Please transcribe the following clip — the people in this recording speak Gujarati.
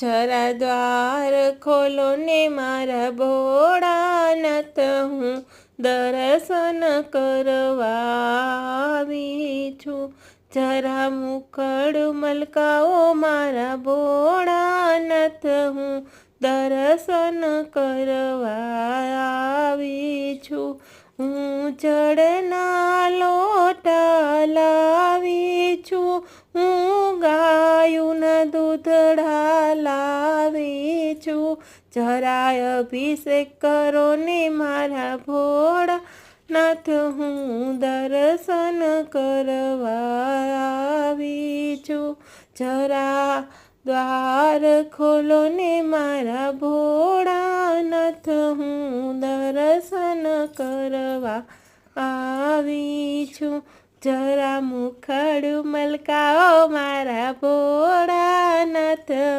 જરા દ્વાર ખોલો ને મારા ભોળાનાથ હું દર્શન કરવાવી છું. જરા મુખડ મલકાઓ મારા ભોળાનાથ હું દર્શન કરવાવી છું. હું જળના લોટા લાવી છું. હું ગાયુંના દૂધડા લાવી છું જરાય અભિષેક કરો ને મારા ભોળા નાથ, હું દર્શન કરવા આવી છું જરા દ્વાર ખોલો ને મારા ભોળાનાથ હું દર્શન કરવા આવી છું જરા મુખડ મલકાઓ મારા ભોળાનાથ